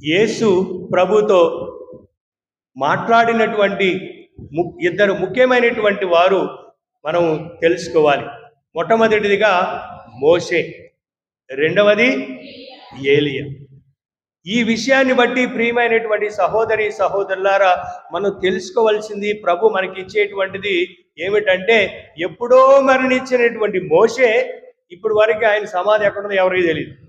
యేసు ప్రభుతో మాట్లాడినటువంటి ము- ఇద్దరు ముఖ్యమైనటువంటి వారు మనం తెలుసుకోవాలి. మొట్టమొదటిదిగా మోషే రెండవది ఏలియా. ఈ విషయాన్ని బట్టి ప్రియమైనటువంటి సహోదరి సహోదరులారా మనం తెలుసుకోవాల్సింది ప్రభు మనకి ఇచ్చేటువంటిది ఏమిటంటే ఎప్పుడో మరణించినటువంటి మోషే ఇప్పుడు వరకు ఆయన సమాధి ఎక్కడుందో ఎవరికి తెలియదు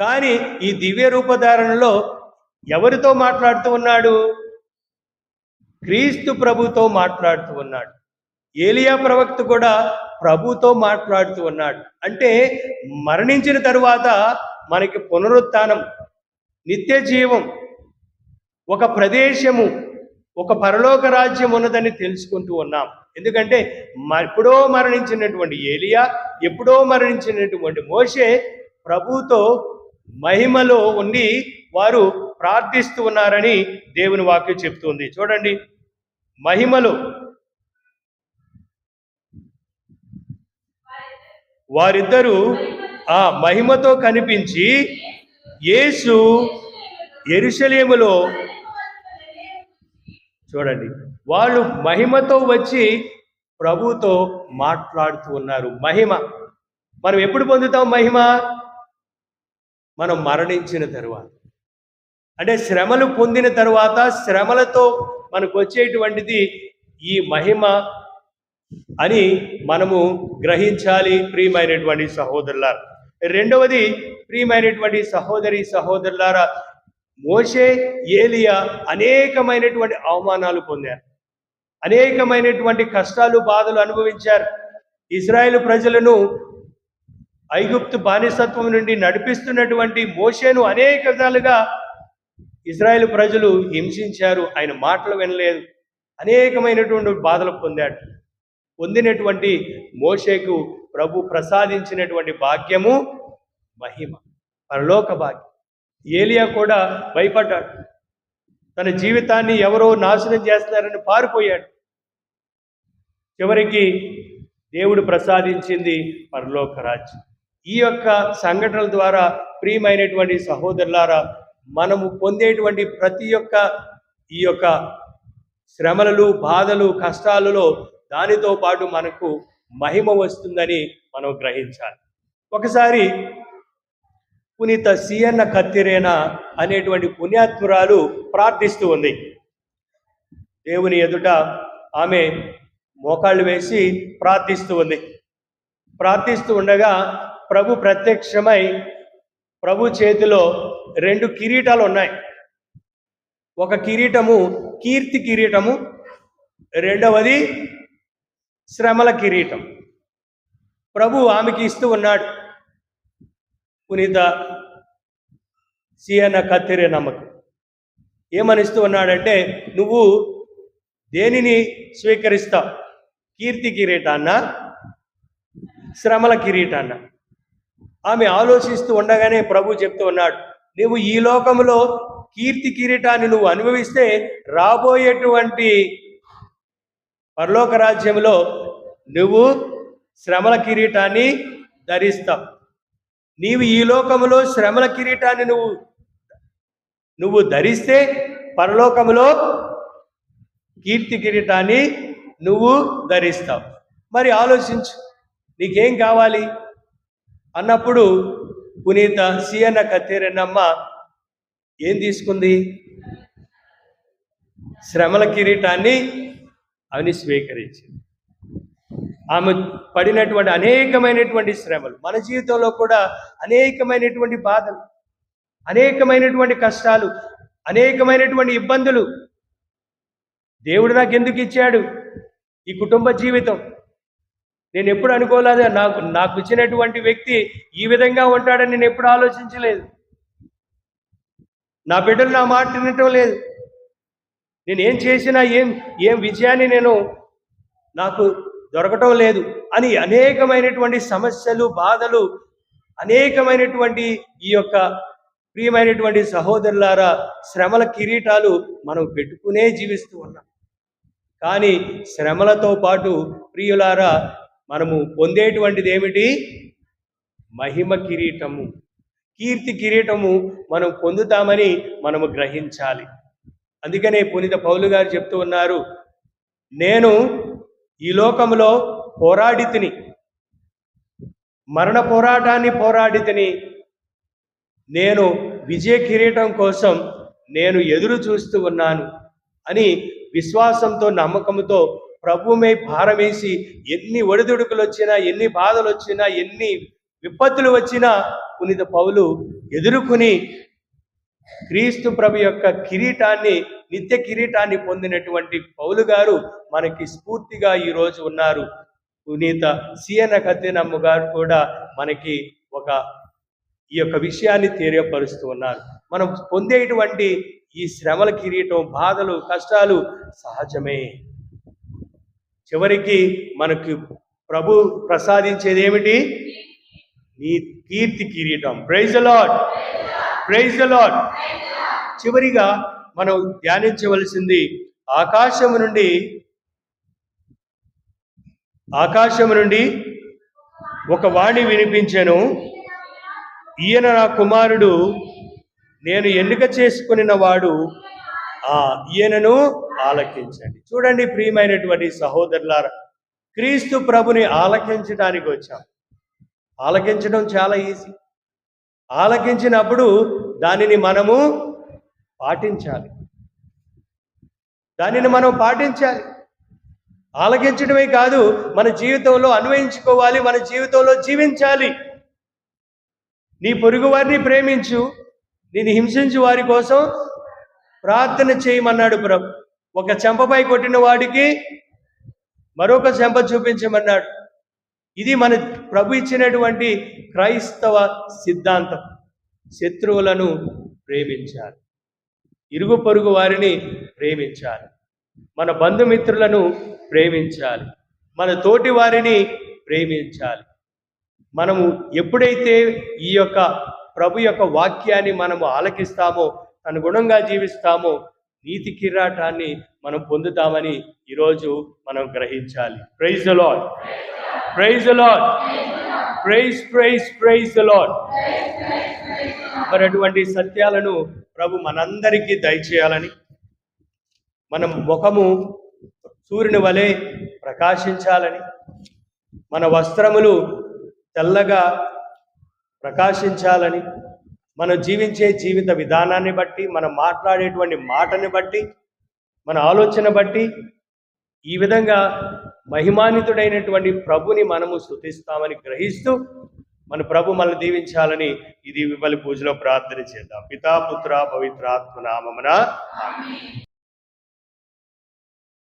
కానీ ఈ దివ్య రూపధారణలో ఎవరితో మాట్లాడుతూ ఉన్నాడు? క్రీస్తు ప్రభుతో మాట్లాడుతూ ఉన్నాడు. ఏలియా ప్రవక్త కూడా ప్రభుతో మాట్లాడుతూ ఉన్నాడు. అంటే మరణించిన తరువాత మనకి పునరుత్నం నిత్య జీవం ఒక ప్రదేశము ఒక పరలోక రాజ్యం ఉన్నదని తెలుసుకుంటూ ఉన్నాం. ఎందుకంటే మ- ఎప్పుడో మరణించినటువంటి ఏలియా ఎప్పుడో మరణించినటువంటి మోషే ప్రభుతో మహిమలో ఉండి వారు ప్రార్థిస్తూ ఉన్నారని దేవుని వాక్యం చెప్తుంది. చూడండి. మహిమలో వారిద్దరూ ఆ మహిమతో కనిపించి యేసు ఎరుషలేములో చూడండి. వాళ్ళు మహిమతో వచ్చి ప్రభుతో మాట్లాడుతూ ఉన్నారు. మహిమ. మనం ఎప్పుడు పొందుతాం మహిమ? మనం మరణించిన తరువాత. అంటే శ్రమలు పొందిన తరువాత శ్రమలతో మనకు వచ్చేటువంటిది ఈ మహిమ అని మనము గ్రహించాలి ప్రియమైనటువంటి సహోదరులారా. రెండవది ప్రియమైనటువంటి సహోదరి సహోదరులారా మోషే ఏలియా అనేకమైనటువంటి అవమానాలు పొందారు. అనేకమైనటువంటి కష్టాలు బాధలు అనుభవించారు. ఇజ్రాయెల్ ప్రజలను ఐగుప్తు బానిసత్వం నుండి నడిపిస్తున్నటువంటి మోషేను అనేక విధాలుగా ఇజ్రాయెల్ ప్రజలు హింసించారు. ఆయన మాటలు వినలేదు. అనేకమైనటువంటి బాధలు పొందాడు. పొందినటువంటి మోషేకు ప్రభు ప్రసాదించినటువంటి భాగ్యము మహిమ పరలోక భాగ్యం. ఏలియా కూడా భయపడ్డాడు. తన జీవితాన్ని ఎవరో నాశనం చేస్తున్నారని పారిపోయాడు. చివరికి దేవుడు ప్రసాదించింది పరలోక రాజ్యం. ఈ యొక్క సంఘటనల ద్వారా ప్రియమైనటువంటి సహోదరులారా మనము పొందేటువంటి ప్రతి ఒక్క ఈ యొక్క శ్రమలు బాధలు కష్టాలలో దానితో పాటు మనకు మహిమ వస్తుందని మనం గ్రహించాలి. ఒకసారి పునీత సియన్న కత్తిరేన అనేటువంటి పుణ్యాత్మురాలు ప్రార్థిస్తూ ఉంది. దేవుని ఎదుట ఆమె మోకాళ్ళు వేసి ప్రార్థిస్తూ ఉంది. ప్రార్థిస్తూ ఉండగా ప్రభు ప్రత్యక్షమై ప్రభు చేతిలో రెండు కిరీటాలు ఉన్నాయి. ఒక కిరీటము కీర్తి కిరీటము రెండవది శ్రమల కిరీటం. ప్రభు ఆమెకి ఇస్తూ ఉన్నాడు. పునీత సియన కత్తిరే నమ్మకం. ఏమనిస్తూ ఉన్నాడంటే నువ్వు దేనిని స్వీకరిస్తావు? కీర్తి కిరీటాన్న? శ్రమల కిరీటాన్న? ఆమె ఆలోచిస్తూ ఉండగానే ప్రభు చెప్తూ ఉన్నాడు నువ్వు ఈ లోకంలో కీర్తి కిరీటాన్ని నువ్వు అనుభవిస్తే రాబోయేటువంటి పరలోక రాజ్యంలో నువ్వు శ్రమల కిరీటాన్ని ధరిస్తావు నీవు ఈ లోకములో శ్రమల కిరీటాన్ని నువ్వు నువ్వు ధరిస్తే పరలోకములో కీర్తి కిరీటాన్ని నువ్వు ధరిస్తావు. మరి ఆలోచించు నీకేం కావాలి? అన్నప్పుడు పునీత సియన్న కత్తేరన్నమ్మ ఏం తీసుకుంది? శ్రమల కిరీటాన్ని ఆమెని స్వీకరించింది. ఆమె పడినటువంటి అనేకమైనటువంటి శ్రమలు మన జీవితంలో కూడా అనేకమైనటువంటి బాధలు అనేకమైనటువంటి కష్టాలు అనేకమైనటువంటి ఇబ్బందులు దేవుడు నాకు ఎందుకు ఇచ్చాడు? ఈ కుటుంబ జీవితం నేను ఎప్పుడు అనుకోలేదు. నాకు నాకు ఇచ్చినటువంటి వ్యక్తి ఈ విధంగా ఉంటాడని నేను ఎప్పుడు ఆలోచించలేదు. నా బిడ్డలు నా మాట వినటం లేదు. నేను ఏం చేసినా ఏం ఏం విజయాన్ని నేను నాకు దొరకటం లేదు అని అనేకమైనటువంటి సమస్యలు బాధలు అనేకమైనటువంటి ఈ యొక్క ప్రియమైనటువంటి సహోదరులారా శ్రమల కిరీటాలు మనం పెట్టుకునే జీవిస్తూ ఉన్నాం. కానీ శ్రమలతో పాటు ప్రియులారా మనము పొందేటువంటిది ఏమిటి మహిమ కిరీటము. కీర్తి కిరీటము మనం పొందుతామని మనము గ్రహించాలి. అందుకనే పునీత పౌలు గారు చెప్తూ ఉన్నారు నేను ఈ లోకంలో పోరాడితిని. మరణ పోరాటాన్ని పోరాడితిని. నేను విజయ కిరీటం కోసం నేను ఎదురు చూస్తూ ఉన్నాను అని విశ్వాసంతో నమ్మకంతో ప్రభుమే భారమేసి ఎన్ని ఒడిదుడుకులు వచ్చినా ఎన్ని బాధలు వచ్చినా ఎన్ని విపత్తులు వచ్చినా పునీత పౌలు ఎదుర్కొని క్రీస్తు ప్రభు యొక్క కిరీటాన్ని నిత్య కిరీటాన్ని పొందినటువంటి పౌలు గారు మనకి స్ఫూర్తిగా ఈ రోజు ఉన్నారు. పునీత సియన కత్తినమ్మ గారు కూడా మనకి ఒక ఈ యొక్క విషయాన్ని తెలియపరుస్తూ ఉన్నారు. మనం పొందేటువంటి ఈ శ్రమల కిరీటం బాధలు కష్టాలు సహజమే. చివరికి మనకు ప్రభు ప్రసాదించేది ఏమిటి నీ కీర్తి కిరీటం. ప్రైజ్ లాడ్ ప్రైజ్ లాడ్ చివరిగా మనం ధ్యానించవలసింది ఆకాశము నుండి ఆకాశము నుండి ఒక వాణి వినిపించాను. ఈయన నా కుమారుడు నేను ఎన్నిక చేసుకునిన వాడు ఈయనను ఆలకించండి. చూడండి ప్రియమైనటువంటి సహోదరులారా క్రీస్తు ప్రభుని ఆలకించడానికి వచ్చాం. ఆలకించడం చాలా ఈజీ. ఆలకించినప్పుడు దానిని మనము పాటించాలి. దానిని మనం పాటించాలి. ఆలకించడమే కాదు మన జీవితంలో అన్వయించుకోవాలి మన జీవితంలో జీవించాలి. నీ పొరుగు వారిని ప్రేమించు నేను హింసించు వారి కోసం ప్రార్థన చేయమన్నాడు ప్రభు. ఒక చెంపపై కొట్టిన వాడికి మరొక చెంప చూపించమన్నాడు. ఇది మన ప్రభు ఇచ్చినటువంటి క్రైస్తవ సిద్ధాంతం. శత్రువులను ప్రేమించాలి. ఇరుగు పొరుగు వారిని ప్రేమించాలి. మన బంధుమిత్రులను ప్రేమించాలి. మన తోటి వారిని ప్రేమించాలి. మనము ఎప్పుడైతే ఈ యొక్క ప్రభు యొక్క వాక్యాన్ని మనము ఆలకిస్తామో అనుగుణంగా జీవిస్తామో నీతి కిరాటాన్ని మనం పొందుతామని ఈరోజు మనం గ్రహించాలి. Praise Lord praise Lord praise praise praise Lord మరి అటువంటి సత్యాలను ప్రభు మనందరికీ దయచేయాలని మన ముఖము సూర్యుని వలె ప్రకాశించాలని మన వస్త్రములు తెల్లగా ప్రకాశించాలని మనం జీవించే జీవిత విధానాన్ని బట్టి మనం మాట్లాడేటువంటి మాటని బట్టి మన ఆలోచన బట్టి ఈ విధంగా మహిమాన్వితుడైనటువంటి ప్రభుని మనము స్థుతిస్తామని గ్రహిస్తూ మన ప్రభు మనల్ని దీవించాలని ఇది విమలి పూజలో ప్రార్థన చేద్దాం. పితాపుత్ర పవిత్రాత్మ నామమున.